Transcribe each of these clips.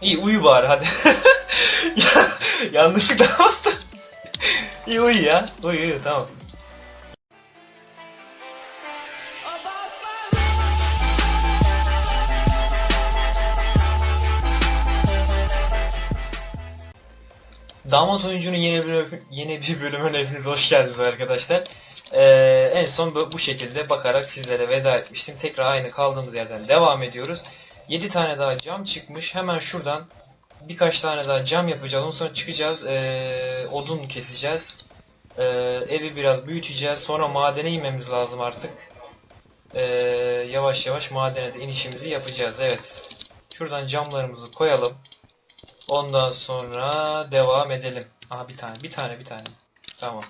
İyi uyu bari hadi. ya, yanlışlıkla bastım. İyi uyu ya. Uyu uyu tamam. Damat oyuncunun yeni bir, yeni bir bölümüne hepiniz hoş geldiniz arkadaşlar. Ee, en son bu, şekilde bakarak sizlere veda etmiştim. Tekrar aynı kaldığımız yerden devam ediyoruz. 7 tane daha cam çıkmış. Hemen şuradan birkaç tane daha cam yapacağız. Ondan sonra çıkacağız. Ee, odun keseceğiz. Ee, evi biraz büyüteceğiz. Sonra madene inmemiz lazım artık. Ee, yavaş yavaş madene de inişimizi yapacağız. Evet. Şuradan camlarımızı koyalım. Ondan sonra devam edelim. Aha bir tane, bir tane, bir tane. Tamam.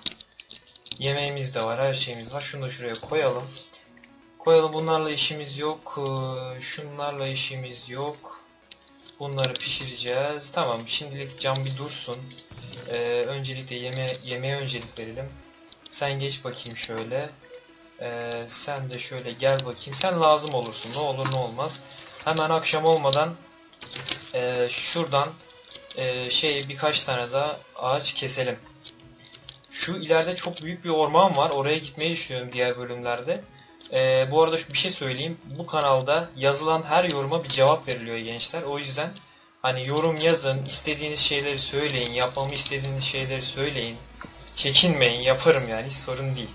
Yemeğimiz de var, her şeyimiz var. Şunu da şuraya koyalım. Koyalım. Bunlarla işimiz yok. Ee, Şunlarla işimiz yok. Bunları pişireceğiz. Tamam. Şimdilik cam bir dursun. Ee, öncelikle yeme yemeğe öncelik verelim. Sen geç bakayım şöyle. Ee, sen de şöyle gel bakayım. Sen lazım olursun. Ne olur ne olmaz. Hemen akşam olmadan e, şuradan e, şey birkaç tane daha ağaç keselim. Şu ileride çok büyük bir orman var. Oraya gitmeyi düşünüyorum diğer bölümlerde. E, bu arada bir şey söyleyeyim. Bu kanalda yazılan her yoruma bir cevap veriliyor gençler. O yüzden hani yorum yazın, istediğiniz şeyleri söyleyin, yapmamı istediğiniz şeyleri söyleyin. Çekinmeyin, yaparım yani hiç sorun değil.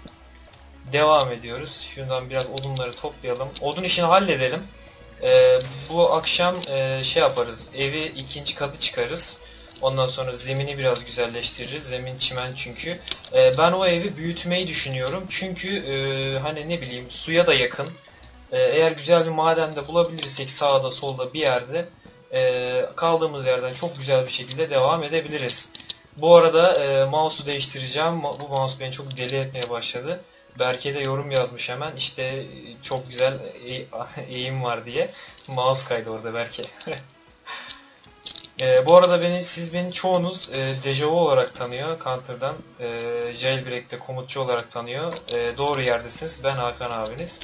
Devam ediyoruz. Şuradan biraz odunları toplayalım. Odun işini halledelim. Ee, bu akşam e, şey yaparız. Evi ikinci katı çıkarız. Ondan sonra zemini biraz güzelleştiririz. Zemin çimen çünkü. Ee, ben o evi büyütmeyi düşünüyorum. Çünkü e, hani ne bileyim suya da yakın. Ee, eğer güzel bir maden de bulabilirsek sağda solda bir yerde e, kaldığımız yerden çok güzel bir şekilde devam edebiliriz. Bu arada e, mouse'u değiştireceğim. Bu mouse beni çok deli etmeye başladı. Berke de yorum yazmış hemen. İşte e, çok güzel e- eğim var diye. Mouse kaydı orada Berke. e, bu arada beni siz beni çoğunuz e, Dejavu olarak tanıyor Counter'dan. E, Jailbreak'te komutçu olarak tanıyor. E, doğru yerdesiniz. Ben Hakan abiniz.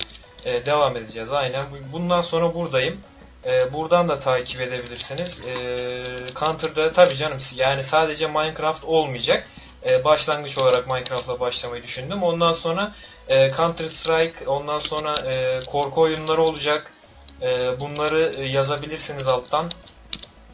E, devam edeceğiz aynen. Bu- Bundan sonra buradayım. E, buradan da takip edebilirsiniz. E, Counter'da tabii canım yani sadece Minecraft olmayacak. E, başlangıç olarak Minecraft'la başlamayı düşündüm. Ondan sonra e, Counter Strike, ondan sonra e, korku oyunları olacak. E, bunları e, yazabilirsiniz alttan.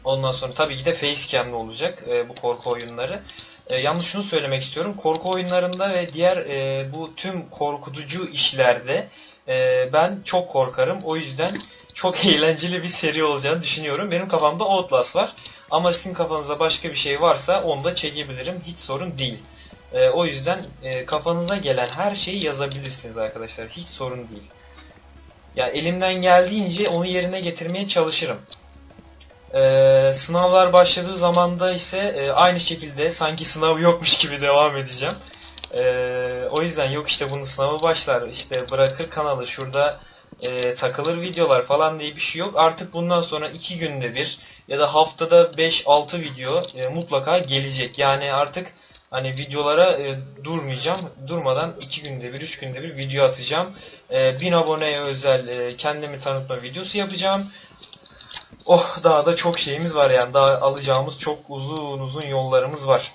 Ondan sonra tabii ki de Facecam'lı olacak e, bu korku oyunları. E, yalnız şunu söylemek istiyorum. Korku oyunlarında ve diğer e, bu tüm korkutucu işlerde e, ben çok korkarım. O yüzden çok eğlenceli bir seri olacağını düşünüyorum. Benim kafamda Outlast var. Ama sizin kafanızda başka bir şey varsa onu da çekebilirim. Hiç sorun değil. E, o yüzden e, kafanıza gelen her şeyi yazabilirsiniz arkadaşlar. Hiç sorun değil. Ya elimden geldiğince onu yerine getirmeye çalışırım. Ee, sınavlar başladığı zamanda ise e, aynı şekilde sanki sınav yokmuş gibi devam edeceğim. Ee, o yüzden yok işte bunun sınavı başlar, işte bırakır kanalı şurada e, takılır videolar falan diye bir şey yok. Artık bundan sonra iki günde bir ya da haftada 5-6 video e, mutlaka gelecek. Yani artık hani videolara e, durmayacağım. Durmadan iki günde bir, üç günde bir video atacağım. E, 1000 aboneye özel e, kendimi tanıtma videosu yapacağım. Oh daha da çok şeyimiz var yani. Daha alacağımız çok uzun uzun yollarımız var.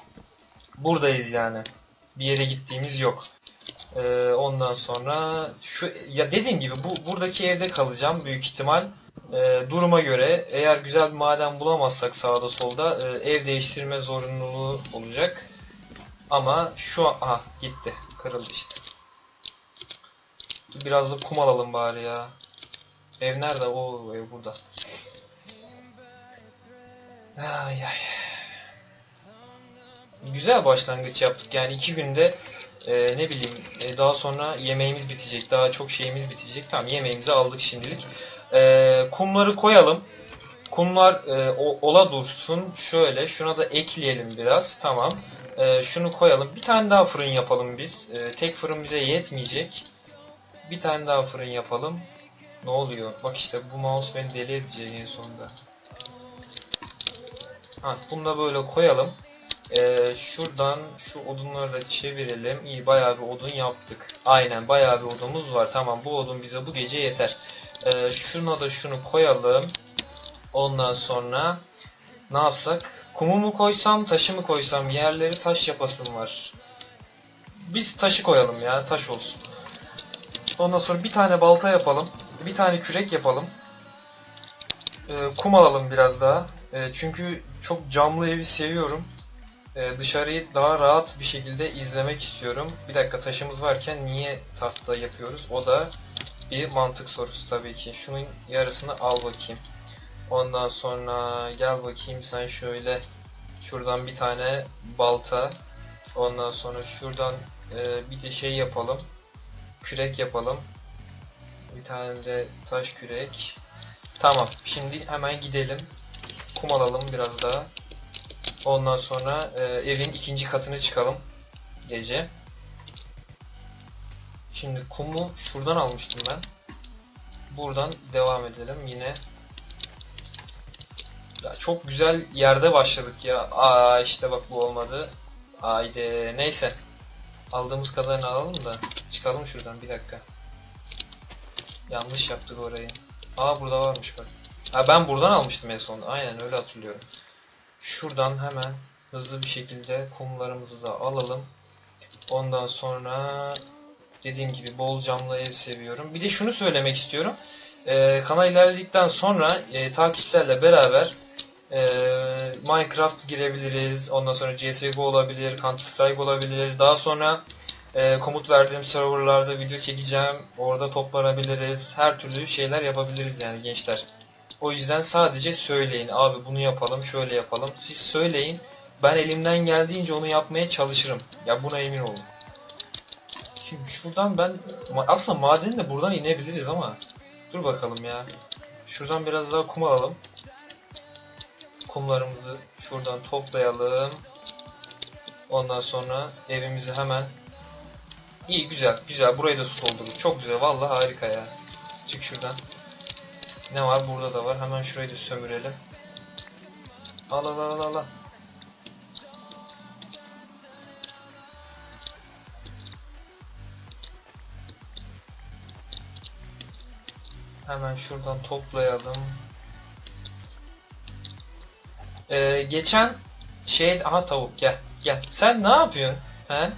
Buradayız yani. Bir yere gittiğimiz yok. Ee, ondan sonra şu ya dediğim gibi bu buradaki evde kalacağım büyük ihtimal. Ee, duruma göre eğer güzel bir maden bulamazsak sağda solda e, ev değiştirme zorunluluğu olacak. Ama şu an aha gitti. Kırıldı işte. Biraz da kum alalım bari ya. Ev nerede? O ev burada. Ay ay. Güzel başlangıç yaptık. Yani iki günde e, ne bileyim e, daha sonra yemeğimiz bitecek. Daha çok şeyimiz bitecek. Tamam yemeğimizi aldık şimdilik. E, kumları koyalım. Kumlar e, o- ola dursun. Şöyle şuna da ekleyelim biraz. Tamam. E, şunu koyalım. Bir tane daha fırın yapalım biz. E, tek fırın bize yetmeyecek. Bir tane daha fırın yapalım. Ne oluyor? Bak işte bu mouse beni deli edecek en sonunda. Ha, bunu da böyle koyalım. Ee, şuradan şu odunları da çevirelim. İyi bayağı bir odun yaptık. Aynen bayağı bir odunumuz var. Tamam bu odun bize bu gece yeter. Ee, şuna da şunu koyalım. Ondan sonra Ne yapsak? Kumu mu koysam, taşı mı koysam? Yerleri taş yapasım var. Biz taşı koyalım ya, taş olsun. Ondan sonra bir tane balta yapalım. Bir tane kürek yapalım. Ee, kum alalım biraz daha. Ee, çünkü çok camlı evi seviyorum. Ee, dışarıyı daha rahat bir şekilde izlemek istiyorum. Bir dakika taşımız varken niye tahta yapıyoruz? O da bir mantık sorusu tabii ki. Şunun yarısını al bakayım. Ondan sonra gel bakayım sen şöyle şuradan bir tane balta. Ondan sonra şuradan e, bir de şey yapalım. Kürek yapalım. Bir tane de taş kürek. Tamam. Şimdi hemen gidelim. Kum alalım biraz daha. Ondan sonra e, evin ikinci katına çıkalım. Gece. Şimdi kumu şuradan almıştım ben. Buradan devam edelim yine. Ya çok güzel yerde başladık ya. Aa işte bak bu olmadı. Haydi neyse. Aldığımız kadarını alalım da çıkalım şuradan bir dakika. Yanlış yaptık orayı. Aa burada varmış bak. Ha ben buradan almıştım en son. Aynen öyle hatırlıyorum. Şuradan hemen hızlı bir şekilde kumlarımızı da alalım. Ondan sonra dediğim gibi bol camlı ev seviyorum. Bir de şunu söylemek istiyorum. Ee, kanal ilerledikten sonra e, takipçilerle beraber e, Minecraft girebiliriz. Ondan sonra CSGO olabilir, Counter Strike olabilir. Daha sonra e, komut verdiğim serverlarda video çekeceğim. Orada toplanabiliriz. Her türlü şeyler yapabiliriz yani gençler. O yüzden sadece söyleyin. Abi bunu yapalım, şöyle yapalım. Siz söyleyin. Ben elimden geldiğince onu yapmaya çalışırım. Ya buna emin olun. Şimdi şuradan ben aslında madeni de buradan inebiliriz ama dur bakalım ya. Şuradan biraz daha kum alalım. Kumlarımızı şuradan toplayalım. Ondan sonra evimizi hemen İyi güzel güzel burayı da su doldurduk. Çok güzel vallahi harika ya. Çık şuradan. Ne var burada da var. Hemen şurayı da sömürelim. Al al al al al. Hemen şuradan toplayalım. Ee, geçen şey aha tavuk gel gel. Sen ne yapıyorsun? He?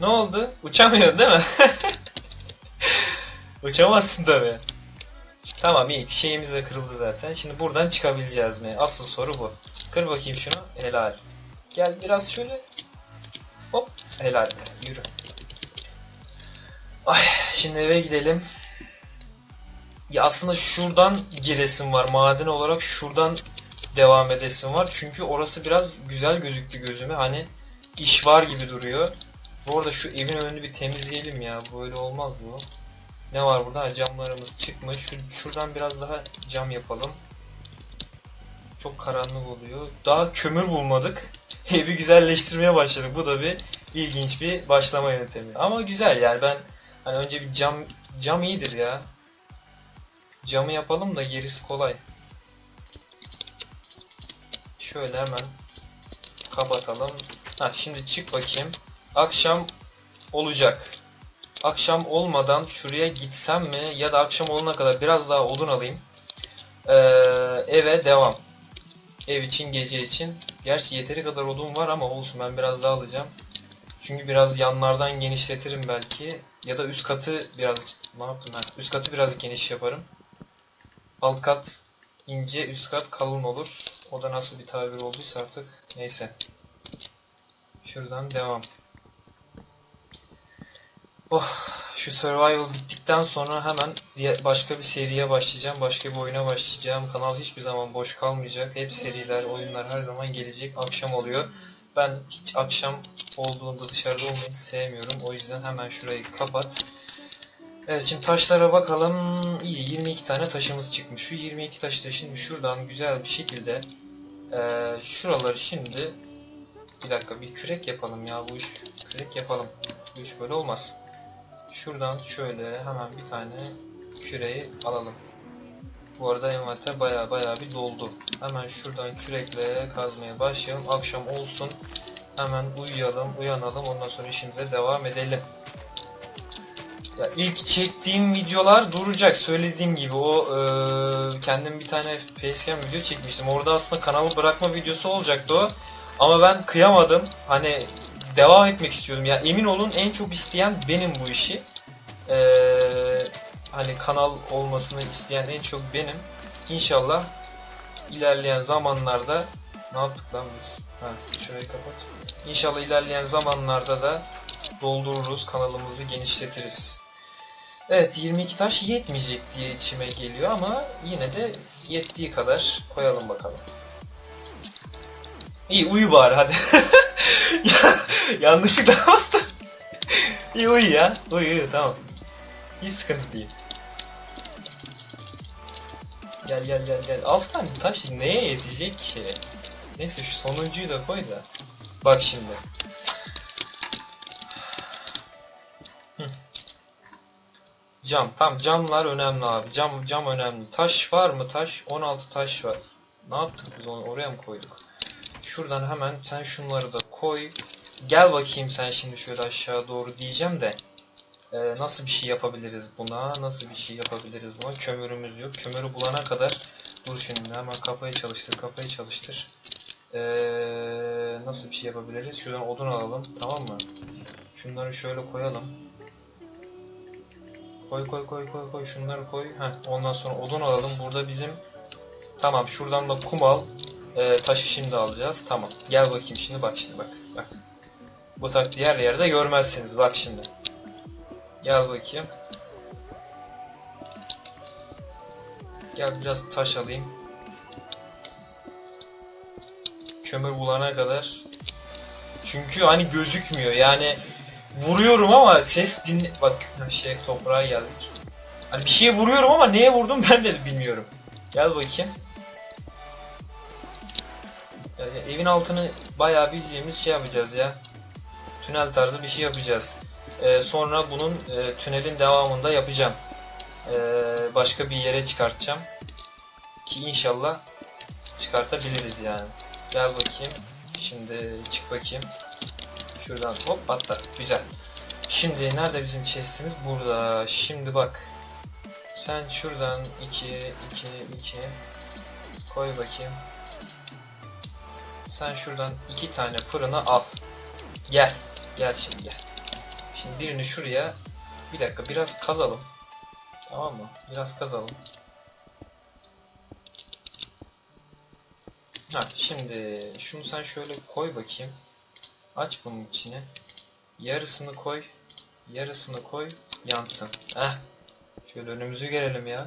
Ne oldu? Uçamıyorsun değil mi? Uçamazsın tabii. Tamam iyi. Şeyimiz de kırıldı zaten. Şimdi buradan çıkabileceğiz mi? Asıl soru bu. Kır bakayım şunu. Helal. Gel biraz şöyle. Hop. Helal. Yürü. Ay şimdi eve gidelim. Ya aslında şuradan giresim var. Maden olarak şuradan devam edesim var. Çünkü orası biraz güzel gözüktü gözüme. Hani iş var gibi duruyor. Bu arada şu evin önünü bir temizleyelim ya. Böyle olmaz bu. Ne var burada? Ha, Camlarımız çıkmış. Şu, şuradan biraz daha cam yapalım. Çok karanlık oluyor. Daha kömür bulmadık. Evi güzelleştirmeye başladık. Bu da bir ilginç bir başlama yöntemi. Ama güzel yani ben hani önce bir cam cam iyidir ya. Camı yapalım da gerisi kolay. Şöyle hemen kapatalım. Ha şimdi çık bakayım. Akşam olacak. Akşam olmadan şuraya gitsem mi ya da akşam olana kadar biraz daha odun alayım. Ee, eve devam. Ev için gece için. Gerçi yeteri kadar odun var ama olsun ben biraz daha alacağım. Çünkü biraz yanlardan genişletirim belki. Ya da üst katı biraz ne yaptım ben? Üst katı biraz geniş yaparım. Alt kat ince, üst kat kalın olur. O da nasıl bir tabir olduysa artık neyse. Şuradan devam. Oh, şu survival bittikten sonra hemen başka bir seriye başlayacağım. Başka bir oyuna başlayacağım. Kanal hiçbir zaman boş kalmayacak. Hep seriler, oyunlar her zaman gelecek. Akşam oluyor. Ben hiç akşam olduğunda dışarıda olmayı sevmiyorum. O yüzden hemen şurayı kapat. Evet şimdi taşlara bakalım. İyi 22 tane taşımız çıkmış. Şu 22 taşı da şimdi şuradan güzel bir şekilde eee, şuraları şimdi bir dakika bir kürek yapalım ya bu iş kürek yapalım. Bu iş böyle olmaz. Şuradan şöyle hemen bir tane küreği alalım. Bu arada envanter baya baya bir doldu. Hemen şuradan kürekle kazmaya başlayalım. Akşam olsun. Hemen uyuyalım, uyanalım. Ondan sonra işimize devam edelim. Ya ilk çektiğim videolar duracak. Söylediğim gibi o eee, kendim bir tane facecam video çekmiştim. Orada aslında kanalı bırakma videosu olacaktı o. Ama ben kıyamadım. Hani devam etmek istiyordum. Ya emin olun en çok isteyen benim bu işi. Eee, hani kanal olmasını isteyen en çok benim. İnşallah ilerleyen zamanlarda ne yaptık lan biz? Ha, şurayı kapat. İnşallah ilerleyen zamanlarda da doldururuz, kanalımızı genişletiriz. Evet 22 taş yetmeyecek diye içime geliyor ama yine de yettiği kadar koyalım bakalım. İyi uyu bari hadi. Ya, Yanlışlıkla bastım. İyi uyu ya. Uyu uyu tamam. Hiç sıkıntı değil. Gel gel gel gel. 6 tane taş neye yetecek ki? Neyse şu sonuncuyu da koy da. Bak şimdi. Cam. Tam camlar önemli abi. Cam cam önemli. Taş var mı? Taş 16 taş var. Ne yaptık biz onu oraya mı koyduk? Şuradan hemen sen şunları da koy. Gel bakayım sen şimdi şöyle aşağı doğru diyeceğim de. Ee, nasıl bir şey yapabiliriz buna? Nasıl bir şey yapabiliriz buna? Kömürümüz yok. Kömürü bulana kadar dur şimdi hemen kafayı çalıştır, kafayı çalıştır. Ee, nasıl bir şey yapabiliriz? Şuradan odun alalım, tamam mı? Şunları şöyle koyalım. Koy koy koy koy koy şunları koy. Heh, ondan sonra odun alalım. Burada bizim Tamam şuradan da kum al. Ee, taşı şimdi alacağız. Tamam. Gel bakayım şimdi bak şimdi bak. Bak. Bu taktiği her yerde görmezsiniz. Bak şimdi. Gel bakayım. Gel biraz taş alayım. Kömür bulana kadar. Çünkü hani gözükmüyor yani vuruyorum ama ses dinle... Bak şey toprağa geldik. Hani bir şeye vuruyorum ama neye vurdum ben de bilmiyorum. Gel bakayım. Evin altını bayağı bildiğimiz şey yapacağız ya. Tünel tarzı bir şey yapacağız. Ee, sonra bunun e, tünelin devamında yapacağım. Ee, başka bir yere çıkartacağım. Ki inşallah çıkartabiliriz yani. Gel bakayım. Şimdi çık bakayım. Şuradan hop atla. Güzel. Şimdi nerede bizim chestimiz? Burada. Şimdi bak. Sen şuradan 2 2 2 koy bakayım. Sen şuradan iki tane fırını al. Gel. Gel şimdi gel. Şimdi birini şuraya bir dakika biraz kazalım. Tamam mı? Biraz kazalım. Ha şimdi şunu sen şöyle koy bakayım. Aç bunun içine. Yarısını koy. Yarısını koy. Yansın. Heh. Şöyle önümüzü görelim ya.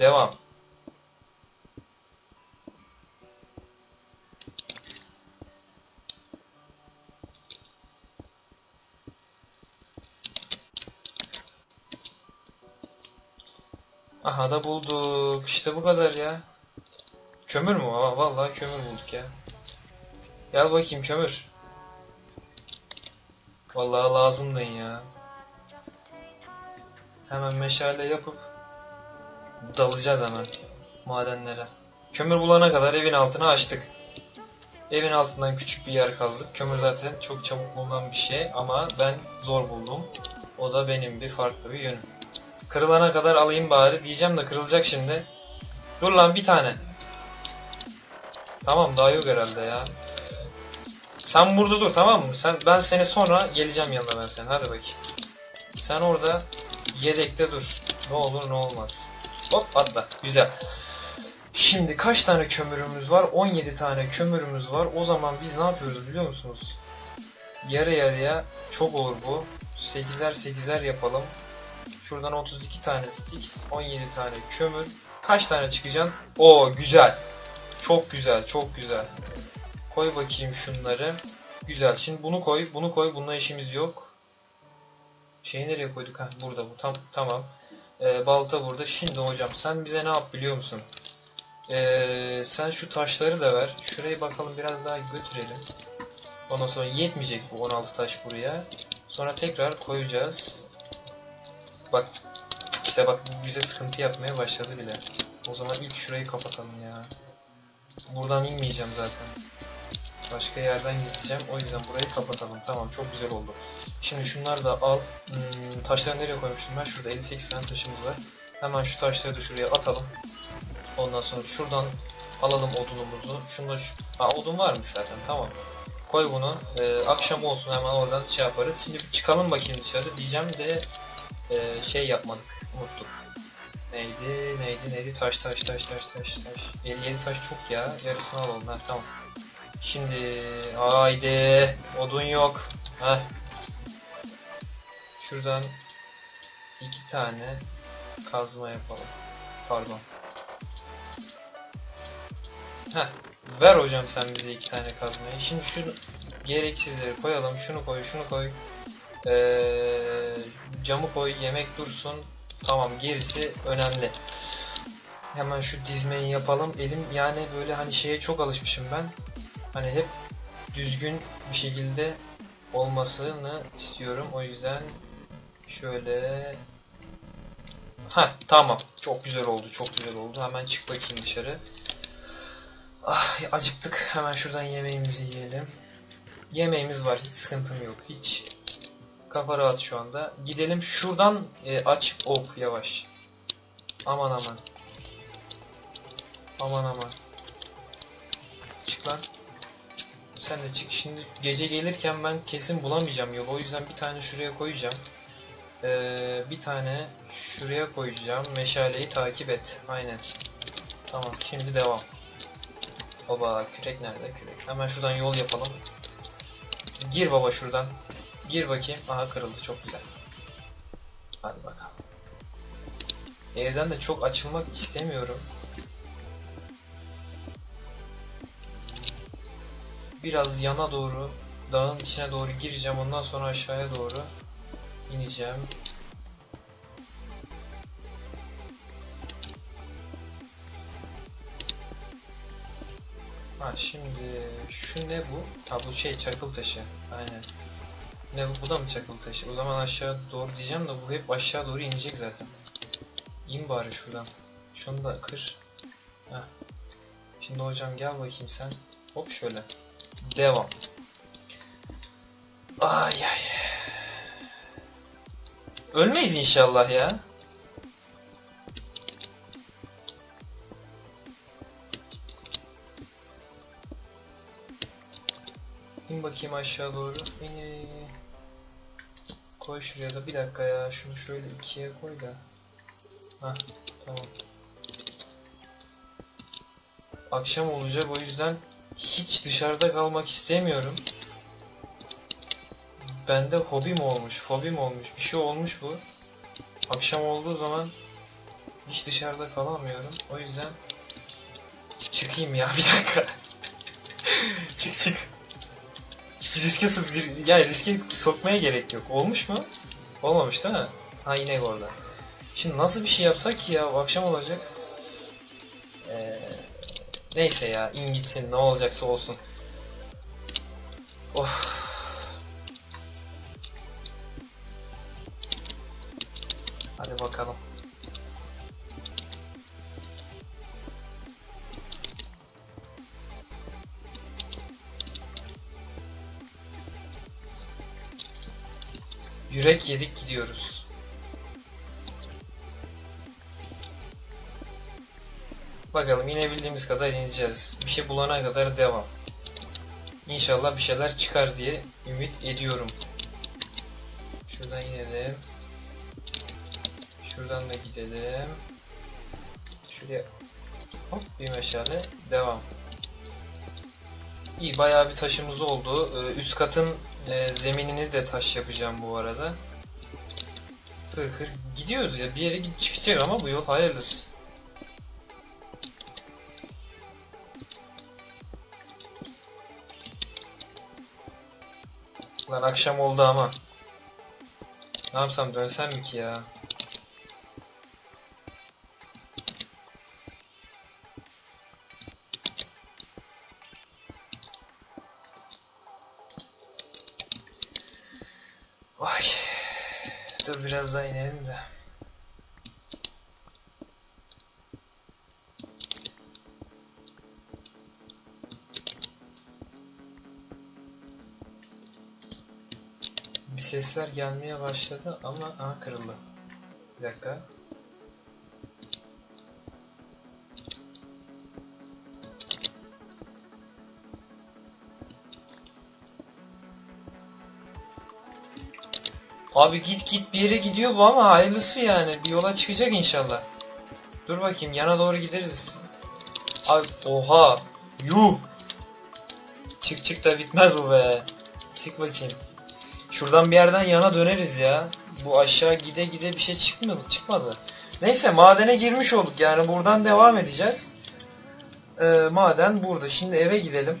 Devam. Aha da bulduk. İşte bu kadar ya. Kömür mü? Aa, vallahi kömür bulduk ya. Gel bakayım kömür. Vallahi lazımdın ya. Hemen meşale yapıp dalacağız hemen madenlere. Kömür bulana kadar evin altını açtık. Evin altından küçük bir yer kazdık. Kömür zaten çok çabuk bulunan bir şey ama ben zor buldum. O da benim bir farklı bir yönüm. Kırılana kadar alayım bari diyeceğim de kırılacak şimdi. Dur lan bir tane. Tamam daha yok herhalde ya. Sen burada dur tamam mı? Sen ben seni sonra geleceğim yanına ben senin. Hadi bakayım. Sen orada yedekte dur. Ne olur ne olmaz. Hop atla. Güzel. Şimdi kaç tane kömürümüz var? 17 tane kömürümüz var. O zaman biz ne yapıyoruz biliyor musunuz? Yarı yarıya çok olur bu. 8'er 8'er yapalım. Şuradan 32 tane stick, 17 tane kömür. Kaç tane çıkacaksın? Oo güzel. Çok güzel, çok güzel. Koy bakayım şunları. Güzel. Şimdi bunu koy, bunu koy. Bununla işimiz yok. Şeyi nereye koyduk? Ha burada bu. Tam tamam. Ee, balta burada. Şimdi hocam sen bize ne yap biliyor musun? Ee, sen şu taşları da ver. Şurayı bakalım biraz daha götürelim. Ondan sonra yetmeyecek bu 16 taş buraya. Sonra tekrar koyacağız. Bak işte bak bu bize sıkıntı yapmaya başladı bile. O zaman ilk şurayı kapatalım ya. Buradan inmeyeceğim zaten. Başka yerden geçeceğim. O yüzden burayı kapatalım. Tamam çok güzel oldu. Şimdi şunları da al. Hmm, taşları nereye koymuştum ben? Şurada 58 tane taşımız var. Hemen şu taşları da şuraya atalım. Ondan sonra şuradan alalım odunumuzu. Şunda şu... Ha, odun varmış zaten tamam. Koy bunu. Ee, akşam olsun hemen oradan şey yaparız. Şimdi bir çıkalım bakayım dışarı. Diyeceğim de e, şey yapmadık. Unuttuk. Neydi? Neydi? Neydi? Taş taş taş taş taş taş. 57 taş çok ya. Yarısını alalım. Ha, tamam. Şimdi haydi odun yok. Heh. Şuradan iki tane kazma yapalım. Pardon. Heh. Ver hocam sen bize iki tane kazmayı. Şimdi şu gereksizleri koyalım. Şunu koy, şunu koy. Ee, camı koy, yemek dursun. Tamam gerisi önemli. Hemen şu dizmeyi yapalım. Elim yani böyle hani şeye çok alışmışım ben. Hani hep düzgün bir şekilde olmasını istiyorum. O yüzden şöyle Ha tamam. Çok güzel oldu. Çok güzel oldu. Hemen çık bakayım dışarı. Ah acıktık. Hemen şuradan yemeğimizi yiyelim. Yemeğimiz var. Hiç sıkıntım yok. Hiç kafa rahat şu anda. Gidelim şuradan e, aç ok yavaş. Aman aman. Aman aman. Çık lan. Sen de çık. Şimdi gece gelirken ben kesin bulamayacağım yolu. O yüzden bir tane şuraya koyacağım. Ee, bir tane şuraya koyacağım. Meşaleyi takip et. Aynen. Tamam. Şimdi devam. Baba kürek nerede? Kürek. Hemen şuradan yol yapalım. Gir baba şuradan. Gir bakayım. Aha kırıldı. Çok güzel. Hadi bakalım. Evden de çok açılmak istemiyorum. Biraz yana doğru, dağın içine doğru gireceğim. Ondan sonra aşağıya doğru ineceğim. Ha şimdi şu ne bu? Ha bu şey çakıl taşı. Aynen. Ne bu? Bu da mı çakıl taşı? O zaman aşağı doğru diyeceğim de bu hep aşağı doğru inecek zaten. İn bari şuradan. Şunu da kır. Heh. Şimdi hocam gel bakayım sen. Hop şöyle. Devam. Ay ay. Ölmeyiz inşallah ya. İn bakayım aşağı doğru. İn. Koy şuraya da bir dakika ya. Şunu şöyle ikiye koy da. Hah tamam. Akşam olacak o yüzden hiç dışarıda kalmak istemiyorum. Bende hobim olmuş, fobim olmuş, bir şey olmuş bu. Akşam olduğu zaman hiç dışarıda kalamıyorum. O yüzden çıkayım ya bir dakika. çık çık. Riske sok ya riske sokmaya gerek yok. Olmuş mu? Olmamış değil mi? Ha yine orada. Şimdi nasıl bir şey yapsak ki ya akşam olacak. Ee, neyse ya in gitsin ne olacaksa olsun. Of. Yürek yedik gidiyoruz. Bakalım inebildiğimiz kadar ineceğiz. Bir şey bulana kadar devam. İnşallah bir şeyler çıkar diye ümit ediyorum. Şuradan inelim. Şuradan da gidelim. Şuraya hop bir meşale devam. İyi bayağı bir taşımız oldu. Ee, üst katın e, zeminini de taş yapacağım bu arada. Kır kır. Gidiyoruz ya bir yere gidip çıkacak ama bu yol hayırlısı. Lan akşam oldu ama. Ne yapsam dönsem mi ki ya? Sesler gelmeye başladı ama aha kırıldı. Bir dakika. Abi git git bir yere gidiyor bu ama hayırlısı yani. Bir yola çıkacak inşallah. Dur bakayım yana doğru gideriz. Abi oha. Yuh. Çık çık da bitmez bu be. Çık bakayım. Şuradan bir yerden yana döneriz ya. Bu aşağı gide gide bir şey çıkmadı, çıkmadı. Neyse madene girmiş olduk yani buradan devam edeceğiz. Ee, maden burada. Şimdi eve gidelim.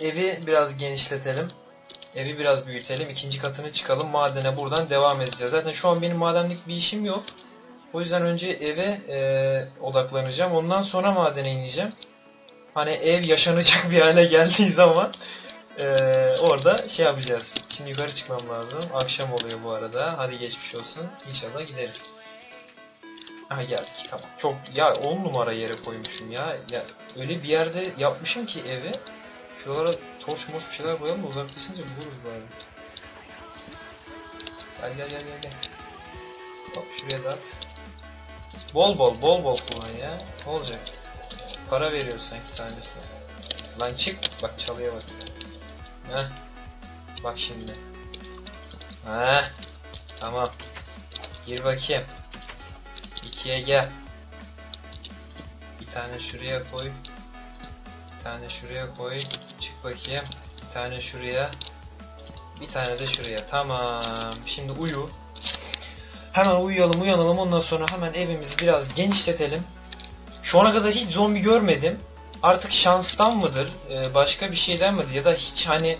Ee, evi biraz genişletelim. Evi biraz büyütelim. ikinci katını çıkalım. Madene buradan devam edeceğiz. Zaten şu an benim madenlik bir işim yok. O yüzden önce eve e, odaklanacağım. Ondan sonra madene ineceğim. Hani ev yaşanacak bir hale geldiği zaman e, orada şey yapacağız. Şimdi yukarı çıkmam lazım. Akşam oluyor bu arada. Hadi geçmiş olsun. İnşallah gideriz. Aha geldik tamam. Çok ya 10 numara yere koymuşum ya. Ya öyle bir yerde yapmışım ki evi. Şuralara torç morç bir şeyler koyalım da uzaklaşınca buluruz bari. Gel gel gel gel gel. Hop şuraya da at. Bol bol bol bol kullan ya. Ne olacak? Para veriyoruz sanki tanesine. Lan çık. Bak çalıya bak. Heh. Bak şimdi. Heh. Tamam. Gir bakayım. İkiye gel. Bir tane şuraya koy. Bir tane şuraya koy. Çık bakayım. Bir tane şuraya. Bir tane de şuraya. Tamam. Şimdi uyu. Hemen uyuyalım uyanalım ondan sonra hemen evimizi biraz genişletelim. Şu ana kadar hiç zombi görmedim. Artık şanstan mıdır, e, başka bir şeyden midir ya da hiç hani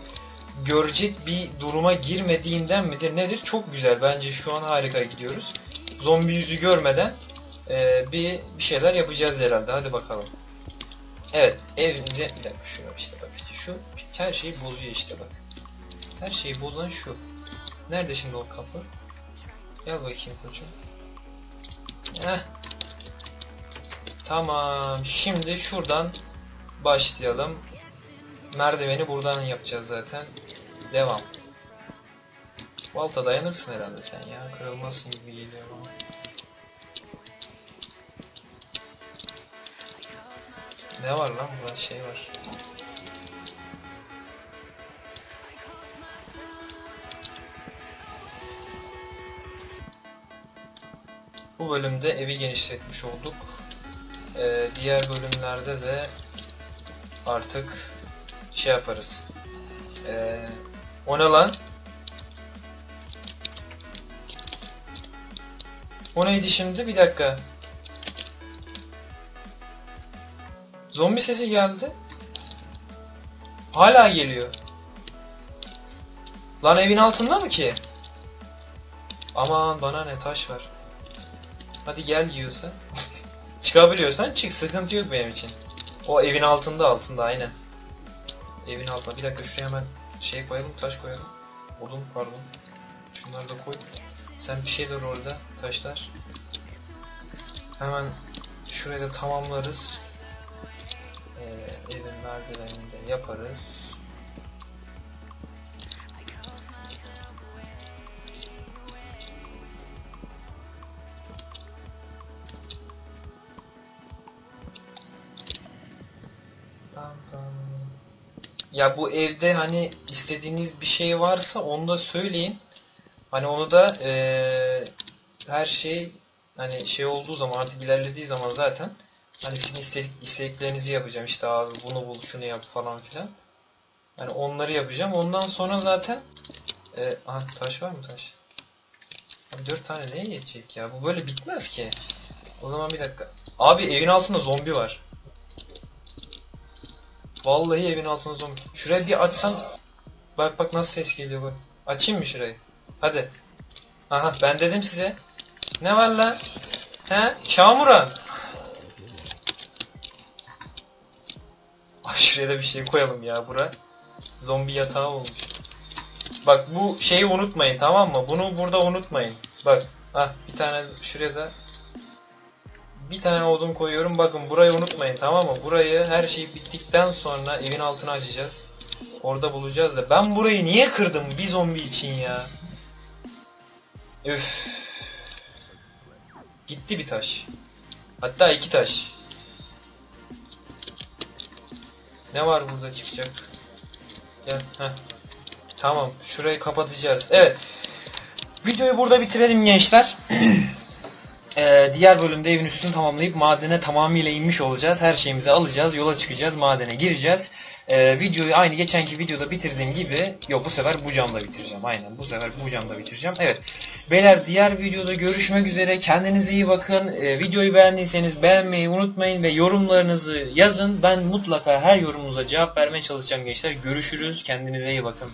görecek bir duruma girmediğinden midir nedir? Çok güzel bence şu an harika gidiyoruz. Zombi yüzü görmeden e, bir, bir şeyler yapacağız herhalde hadi bakalım. Evet evimize bir dakika şuna işte bak şu her şeyi bozuyor işte bak. Her şeyi bozan şu. Nerede şimdi o kapı? Gel bakayım koçum. Heh. Tamam. Şimdi şuradan başlayalım. Merdiveni buradan yapacağız zaten. Devam. Balta dayanırsın herhalde sen ya. Kırılmazsın gibi geliyor bana. Ne var lan burada şey var. Bu bölümde evi genişletmiş olduk. Ee, diğer bölümlerde de artık şey yaparız. Ee, o ne lan? O neydi şimdi? Bir dakika. Zombi sesi geldi. Hala geliyor. Lan evin altında mı ki? Aman bana ne taş var. Hadi gel yiyorsa. Çıkabiliyorsan çık sıkıntı yok benim için. O evin altında altında aynen. Evin altında. Bir dakika şuraya hemen şey koyalım taş koyalım. Odun pardon. Şunları da koy. Sen bir şeyler orada taşlar. Hemen şurayı da tamamlarız. Ee, evin merdivenini de yaparız. Ya bu evde hani istediğiniz bir şey varsa onu da söyleyin. Hani onu da eee, her şey hani şey olduğu zaman artık ilerlediği zaman zaten hani sizin istedik, istediklerinizi yapacağım. İşte abi bunu bul şunu yap falan filan. Hani onları yapacağım. Ondan sonra zaten eee aha, taş var mı taş? Abi dört tane neye yetecek ya? Bu böyle bitmez ki. O zaman bir dakika. Abi evin altında zombi var. Vallahi evin altında zombi. Şurayı bir açsan. Bak bak nasıl ses geliyor bak. Açayım mı şurayı? Hadi. Aha ben dedim size. Ne var lan? He? Kamuran. Ay şuraya da bir şey koyalım ya bura. Zombi yatağı olmuş. Bak bu şeyi unutmayın tamam mı? Bunu burada unutmayın. Bak. Ah bir tane şuraya da bir tane odun koyuyorum. Bakın burayı unutmayın tamam mı? Burayı her şey bittikten sonra evin altını açacağız. Orada bulacağız da. Ben burayı niye kırdım bir zombi için ya? Üf. Gitti bir taş. Hatta iki taş. Ne var burada çıkacak? Gel. Heh. Tamam. Şurayı kapatacağız. Evet. Videoyu burada bitirelim gençler. Ee, diğer bölümde evin üstünü tamamlayıp madene tamamıyla inmiş olacağız. Her şeyimizi alacağız. Yola çıkacağız. Madene gireceğiz. Ee, videoyu aynı geçenki videoda bitirdiğim gibi yok bu sefer bu camda bitireceğim. Aynen bu sefer bu camda bitireceğim. Evet. Beyler diğer videoda görüşmek üzere. Kendinize iyi bakın. Ee, videoyu beğendiyseniz beğenmeyi unutmayın ve yorumlarınızı yazın. Ben mutlaka her yorumunuza cevap vermeye çalışacağım gençler. Görüşürüz. Kendinize iyi bakın.